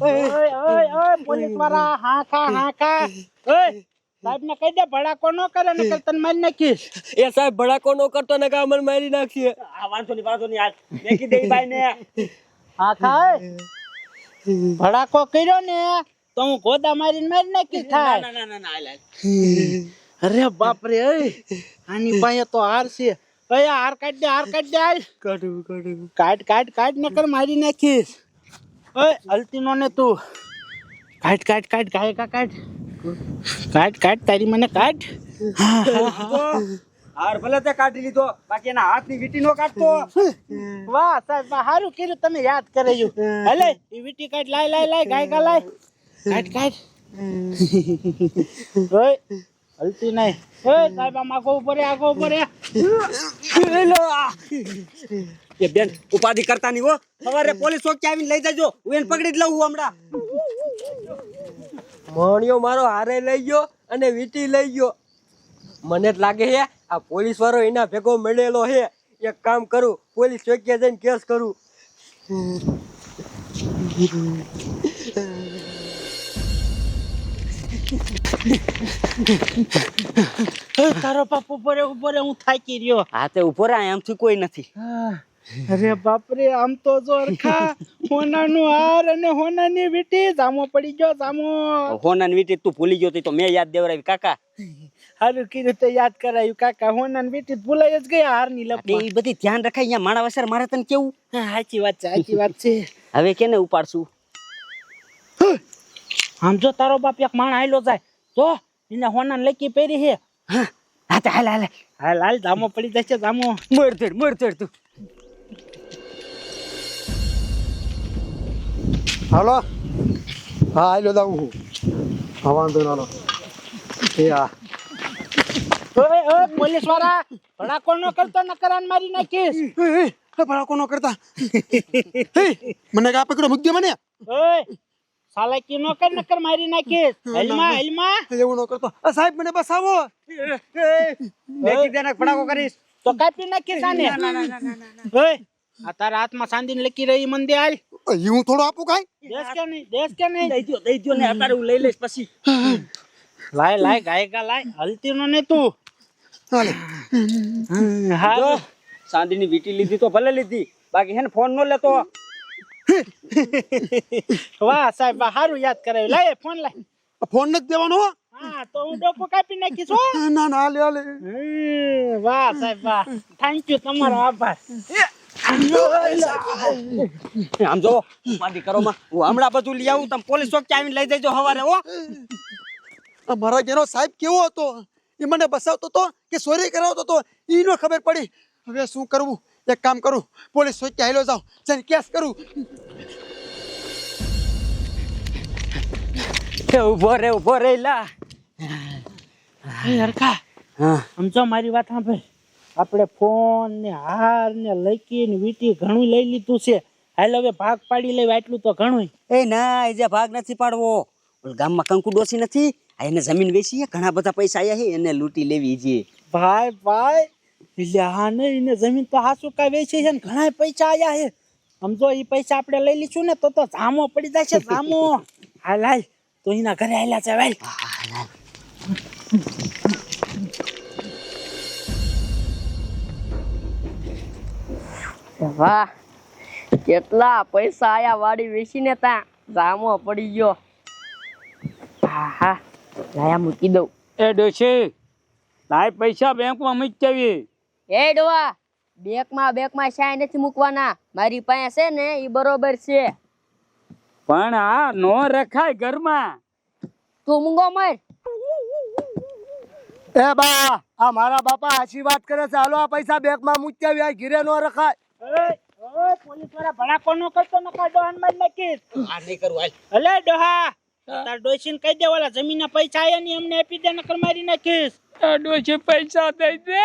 ઓય ઓય ઓય પોલીસવાળા હા ખા હા ખા ઓય સાહેબ ને કહી દે ભડાકો ન કરે ને તને મારી નાખીશ. એ સાહેબ ભડાકો નો કરતો ને કા મને મારી નાખશે આ વાંધો નહીં વાંધો નહીં આ મેકી દે બાઈ ને હા ખા ઓય. ભડાકો કર્યો ને તો હું ગોદા મારીને મારી નાખી થાય. ના ના ના ના હાલ, હાલ. અરે બાપ રે આની પાસે તો હાર છે. ઓય હાર કાઢ દે હાર કાઢ દે હાલ કાઢું કાઢું. કાઢ કાઢ કાઢ નકર મારી નાખીશ. ઓય અલતીનો ને તું. કાઢ કાઢ કાઢ ગાય કા કાઢ? કાઢ કાઢ તારી મને કાઢ. હાર ભલે તે કાઢી લીધો બાકી એના હાથની વીટી નો કાઢતો. વાહ સાહેબ સારું કર્યું તમે યાદ કરાયું. હલે એ વીટી કાઢ લાય લાય લાય ગાય કા લાય. કાઢ કાઢ. ઓય હલતી નહીં. એ સાહેબ આમ આગો ઉપર આખો આગો ઉપર એ બેન ઉપાધિ કરતા નહીં હો. સવારે પોલીસ ચોકી આવીને લઈ જજો. હું એને પકડી જ લઉં હું હમણાં. મોણિયો મારો હારે લઈ ગયો અને વીટી લઈ ગયો. મને જ લાગે છે આ પોલીસ વાળો એના ભેગો મળેલો છે એક કામ કરું પોલીસ ચોકીએ જઈને કેસ કરું. તારો બાપ ઉપર ઉપર હું થાકી રહ્યો. હા તે ઉપર એમથી કોઈ નથી. અરે બાપરે આમ તો જો અરખા હોનાનું હાર અને હોનાની વીટી જામો પડી ગયો જામો. હોનાની વીટી તું ભૂલી ગયો તો મેં યાદ દેવરાવી કાકા. હારું કીધું તે યાદ કરાયું કાકા. હોનાની વીટી ભૂલાઈ જ ગયા હારની ની લપમાં એ બધી ધ્યાન રખાય અહીંયા માણા વસર મારે તને કેવું? સાચી વાત છે સાચી વાત છે. હવે કેને ઉપાડશું? આમ જો તારો બાપ એક માણ આયલો જાય. તો એને હોના લકી પહેરી છે હા હા તે હાલ હાલ. હાલ હાલ જામો પડી જશે જામો. મર મરતડ તું. હાલો. હા આયલો દાવું હું. હા વાંધો ના લો એ હા. ઓય ઓ પોલીસવાળા ભડાકો ન કરતો નકરાન મારી નાખીશ. ભડાકો ન કરતા. મને કા પકડો મૂકી દે મને. ઓય સાલાકી ન કર નકર મારી નાખીશ. હલમાં હલમાં એવું ન કરતો. સાહેબ મને બસાવો. મેં કીધું એને ફડાકો કરીશ. તો કાપી નાખીશ આને? ઓય આ તારા હાથમાં સાંદીન લકી રહી મંદિર હાલ. એ હું થોડો આપું કાઈ? દેશ કે નહીં દેશ કે નહીં. દઈ દો દઈ દો ને અત્યારે હું લઈ લઈશ પછી. લાય લાય ગાયકા લાય. હલતી નો ને તું. હાલે. હા સાંદીની વીટી લીધી તો ભલે લીધી. બાકી હે ને ફોન નો લેતો. વાહ સાહેબ વાહ સારું યાદ કરાવ્યું લાય ફોન લાય. ફોન નથી દેવાનો હા. તો હું ડોકો કાપી નાખીશ હો. ના ના હાલે હાલે. વાહ સાહેબ વાહ. થેન્ક યુ તમારો આભાર. આમ જો ઉપાધિ કરો માં હું હમણાં બધું લઈ આવું તમે પોલીસ ચોકી આવીને લઈ જજો હવારે હો. આ મારા ઘેરો સાહેબ કેવો હતો એ મને બસાવતો તો કે ચોરી કરાવતો તો ઈ નો ખબર પડી. હવે શું કરવું? એક કામ કરું પોલીસ ચોકી જાઉં જઈને કેસ કરું. ઊભો રે ઊભો રે લા. હરખા સમજો મારી વાત સાંભળ. આપણે ફોન ને હાર ને લકી ને વીટી ઘણું લઈ લીધું છે. હાલ હવે ભાગ પાડી લેવા એટલું તો ઘણું એ ના એ જે ભાગ નથી પાડવો. ઓલ ગામમાં કંકુ ડોસી નથી. આ એને જમીન વેચી ઘણા બધા પૈસા આવ્યા છે એને લૂંટી લેવી છે. ભાઈ ભાઈ એટલે હા નહીં ને જમીન તો હાસુ કા વેચી છે ને ઘણા પૈસા આયા છે. સમજો એ પૈસા આપણે લઈ લઈશું ને તો તો જામો પડી જશે જામો. હાલ હાલ. તો એના ઘરે આવેલા છે ભાઈ વાહ કેટલા પૈસા આયા વાડી વેચીને ત્યાં? જામો પડી ગયો. હા હા. લાયા મૂકી દઉં. એ ડોશી લાય પૈસા બેંકમાં મૂકી એ ડોવા બેકમાં બેકમાં શાય નથી મૂકવાના. મારી પાસે છે ને એ બરોબર છે. પણ આ નો રખાય ઘરમાં. તું મૂંગો મર. એ બા આ મારા બાપા આછી વાત કરે છે. હાલો આ પૈસા બેકમાં મૂકી આવ્યા ઘીરે નો રખાય. પોલીસવાળા ભડાકો નો કરતો નકા ડોહાન મારી નાખીશ. આ નહીં કરું અલે ડોહા તાર ડોસીને કહી દે ઓલા જમીનના પૈસા આયા ને એમને આપી દે નકર મારી નાખીશ. ડોશી પૈસા દઈ દે.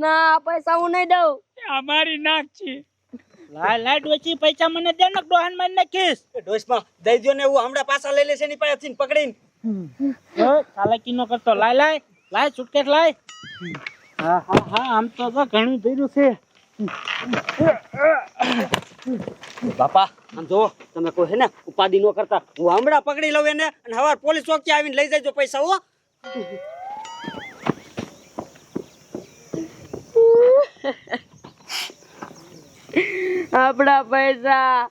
ના આ પૈસા હું નહીં દઉં. અમારી નાખી લાય લાય ડોસી પૈસા મને દે નક ડોહાન મારી નાખીશ. ડોસમાં દઈ દો ને હું હમણાં પાછા લઈ લેશે એની પાસેથી પકડીને. ચાલાકી નો કરતો. લાય લાય લાય સુટકેસ લાય. હા હા હા આમ તો ઘણું ધર્યું છે. બાપા આમ જો તમે કોઈ હે ને ઉપાધિ નો કરતા. હું હમણાં પકડી લઉં એને અને હવાર પોલીસ ચોકી આવીને લઈ જજો પૈસા હો. આપણા પૈસા.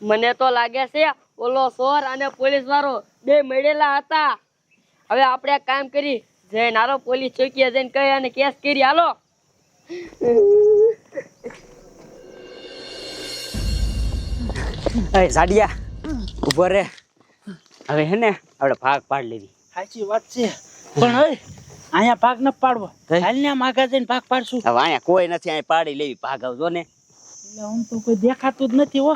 મને તો લાગે છે ઓલો સોર અને પોલીસ વાળો બે મળેલા હતા. હવે આપણે એક કામ કરી જઈને હાલો પોલીસ ચોકીએ જઈને કહી અને કેસ કરી હાલો. સાડિયા ઊભો રે. હવે હે ને આપણે ભાગ પાડ લેવી. સાચી વાત છે. પણ હવે અહીંયા ભાગ ન પાડવો. હે? માગા જઈને ભાગ પાડશું. હવે અહીંયા કોઈ નથી અહીં પાડી લેવી. ભાગ આવજો ને. આમ તો કોઈ દેખાતું જ નથી હો.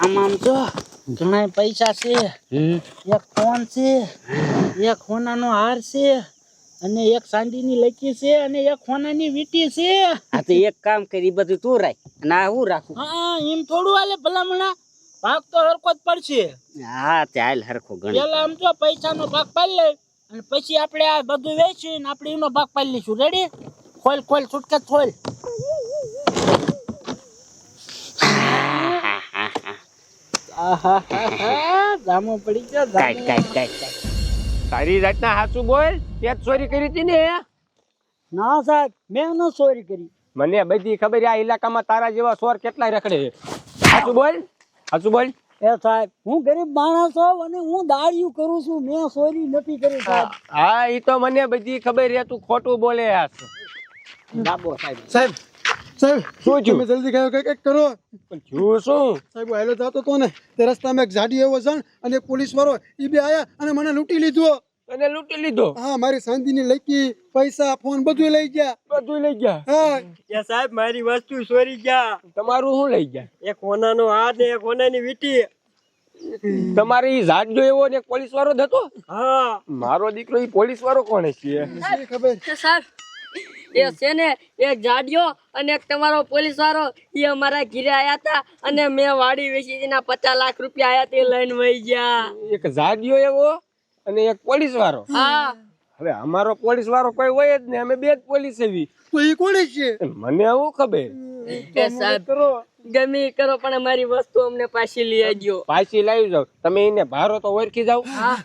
આમ આમ જો ઘણા પૈસા છે. એક ફોન છે એક હોનાનો હાર છે અને એક સાંડીની લકી છે અને એક હોનાની વીટી છે. આ તો એક કામ કરી બધું તું રાખ અને આ હું રાખું? હા એમ થોડું હાલે ભલામણા. ભાગ તો હરખો જ પડશે. હા ચાલ હરખો ગણ. પેલા આમ જો પૈસાનો ભાગ પાડી લે અને પછી આપણે આ બધું વેચીને આપણે એનો ભાગ પાડી લઈશું. રેડી ખોલ ખોલ છૂટકે ખોલ. આહાહાહા, જામો પડી ગયો. કાઢ કાઢ કાઢ તારી રાતના હાચું બોલ તે ચોરી કરી હતી ને ના સાહેબ મેં ન ચોરી કરી. મને બધી ખબર આ ઇલાકામાં તારા જેવા ચોર કેટલા રખડે છે. હાચું બોલ હાચું બોલ. એ સાહેબ હું ગરીબ માણસ છું અને હું દાળિયું કરું છું મેં ચોરી નથી કરી સાહેબ. હા ઈ તો મને બધી ખબર છે તું ખોટું બોલે ડાબો સાહેબ સાહેબ સાહેબ શું તમે જલ્દી કયો કંઈક કંઈક કરો. પણ થયું શું? સાહેબ હાલો જતો હતો ને. તે રસ્તામાં એક જાડી એવો જણ અને એક પોલીસ વાળો એ બે આયા અને મને લૂંટી લીધો. તને લૂંટી લીધો? હા મારી ચાંદીની લકી પૈસા ફોન બધું લઈ ગયા. બધું લઈ ગયા? હા. કે સાહેબ મારી વસ્તુ ચોરી ગયા. તમારું શું લઈ ગયા? એક હોનાનો હાથ ને એક હોનાની વીટી. તમારી જાડજો એવો ને એક પોલીસ વાળો જ હતો? હા. મારો દીકરો એ પોલીસ વાળો કોણ છે? ખબર. સાહેબ એ છે ને એક જાડિયો અને એક તમારો પોલીસ વાળો એ અમારા ઘીરે આયા હતા અને મેં વાડી વેચી એના પચાસ લાખ રૂપિયા આયા તે લઈને વહી ગયા. એક જાડિયો એવો અને એક પોલીસ વાળો હા. હવે અમારો પોલીસ વાળો કોઈ હોય જ ને અમે બે જ પોલીસ એવી. તો એ કોણે છે? મને આવું ખબર. કે સાહેબ ગમે કરો પણ અમારી વસ્તુ અમને પાછી લઈ આવજો. પાછી લાવી જાવ તમે એને ભારો તો ઓળખી જાવ હા.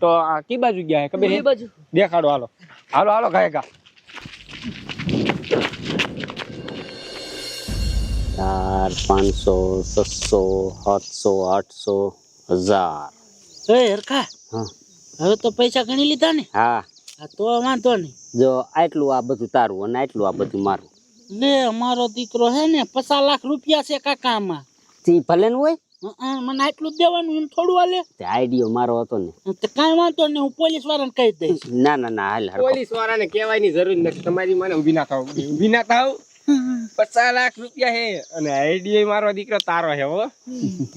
તો આ કી બાજુ ગયા ખબર એ બાજુ. દેખાડો હાલો. હાલો હાલો ગાય ગા. ચાર પાંચસો છસો સાતસો આઠસો હજાર. એ હરખા? હા. હવે તો પૈસા ગણી લીધા ને? હા. હા તો વાંધો નહીં. જો આટલું આ બધું તારું અને આટલું આ બધું મારું. લે અમારો દીકરો હે ને પચાસ લાખ રૂપિયા છે કાકામાં તે ભલે ને હોય? મને આટલું જ દેવાનું એમ થોડું હાલે? તે આઈડિયો મારો હતો ને. તો કાંઈ વાંધો નહીં હું પોલીસ વાળાને કહી દઈશ. ના ના ના હાલ પોલીસ વાળાને કહેવાની જરૂર નથી. તમારી મને ઊભી ના થાવ ઊભી ના થાવ. પચાસ લાખ રૂપિયા હે. અને આઈડી મારો દીકરો તારો હે હો.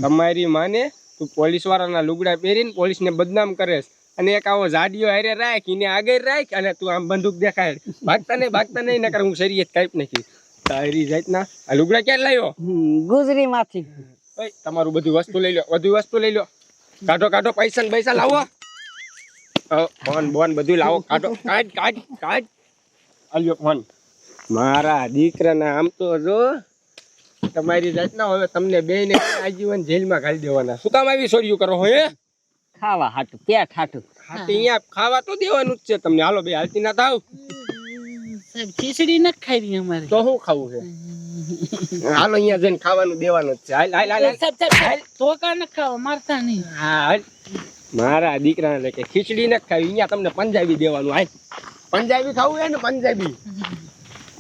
તમારી માને તું પોલીસ વાળાના લુગડા પહેરીને પોલીસને બદનામ કરેશ. અને એક આવો જાડીઓ હારે રાખ એને આગળ રાખ અને તું આમ બંદૂક દેખાય ભાગતા નહીં ભાગતા નહીં નકર હું શરીયત કાંઈ નથી તારી જાતના આ લુગડા ક્યાં લાવ્યો? ગુજરી માંથી તમારું બધું વસ્તુ લઈ લો બધું વસ્તુ લઈ લો. કાઢો કાઢો પૈસા ને પૈસા લાવો. ફોન બોન બધું લાવો કાઢો. કાઢ કાઢ કાઢ. આલ્યો ફોન. મારા દીકરાના આમ તો જો તમારી જાતના હવે તમને બે ને આજીવન જેલમાં ઘાલી દેવાના. શું કામ આવી સોર્યું કરો હો ખાવા હાટું પેટ હાટું હા અહીંયા ખાવા તો દેવાનું જ છે તમને. હાલો બે હાલતી ના થાવ. સાહેબ ખીચડી ન ખાવી અમારે. તો શું ખાવું છે? હાલો અહીંયા જઈને ખાવાનું દેવાનું જ છે. હાલ હાલ હાલ હાલ. સાહેબ તો કા ન ખાવા મારતા નહીં. હા હાલ. મારા દીકરાને લે કે ખીચડી ન ખાવી અહીંયા તમને પંજાબી દેવાનું હાલ. પંજાબી ખાવું હે ને પંજાબી?